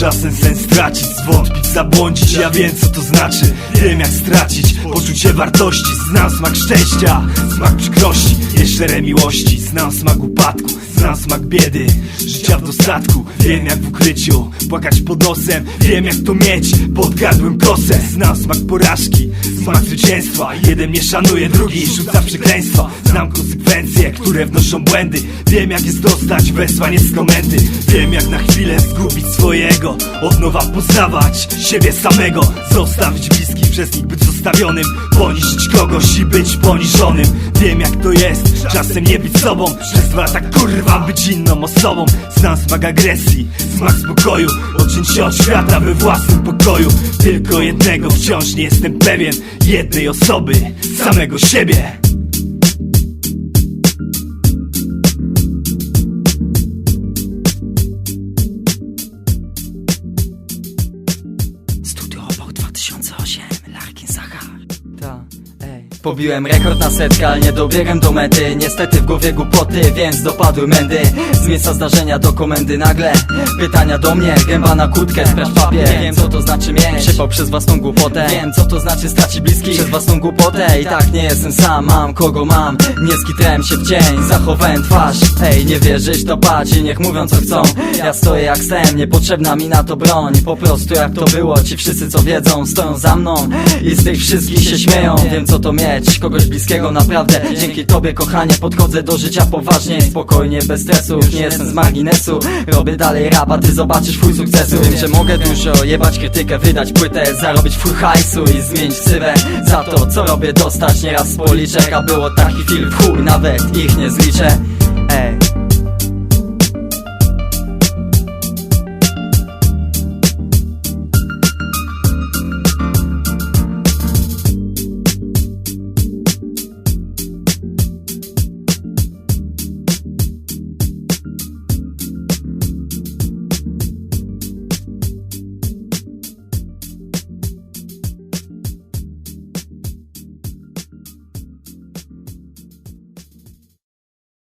czasem sens stracić Zwątpić, zabłądzić, ja wiem co to znaczy. Wiem jak stracić poczucie wartości. Znam smak szczęścia, smak przykrości. Jeszcze miłości, znam smak upadku Znam smak biedy, życia w dostatku Wiem jak w ukryciu, płakać pod nosem Wiem jak to mieć, pod gardłem kosę. Znam smak porażki, smak zwycięstwa. Jeden mnie szanuje, drugi rzuca przekleństwa. Znam konsekwencje, które wnoszą błędy. Wiem jak jest dostać wezwanie z komendy. Wiem jak na chwilę zgubić swojego. Od nowa poznawać siebie samego. Zostawić bliskich przez nich być zostawionym. Poniżyć kogoś i być poniżonym. Wiem jak to jest, czasem nie być sobą. Przez dwa lata kurwa być inną osobą. Znam smak agresji, smak spokoju. Odciąć się od świata we własnym pokoju. Tylko jednego wciąż nie jestem pewien. Jednej osoby, samego siebie Pobiłem rekord na setkę, ale nie dobiegłem do mety. Niestety w głowie głupoty, więc dopadły mędy. Z miejsca zdarzenia do komendy nagle Pytania do mnie, gęba na kłódkę, sprawdź papier. Wiem co to znaczy przez własną głupotę. Wiem co to znaczy stracić bliskich. Przez własną głupotę I tak nie jestem sam, mam kogo mam. Nie skitrałem się w cień, zachowałem twarz. Ej, nie wierzysz, to patrz i niech mówią co chcą. Ja stoję jak stem, niepotrzebna mi na to broń. Po prostu jak to było, ci wszyscy co wiedzą Stoją za mną. I z tych wszystkich się śmieją. Wiem co to mieć, kogoś bliskiego naprawdę. Dzięki tobie kochanie podchodzę do życia poważnie Spokojnie, bez stresu, nie jestem z marginesu. Robię dalej rap, a ty zobaczysz twój sukcesu. Wiem, że mogę dużo jebać krytykę, wydać płytę Zarobić full hajsu i zmienić ksywę. Za to co robię dostać nieraz policzek A było taki film w chuj, nawet ich nie zliczę. Ej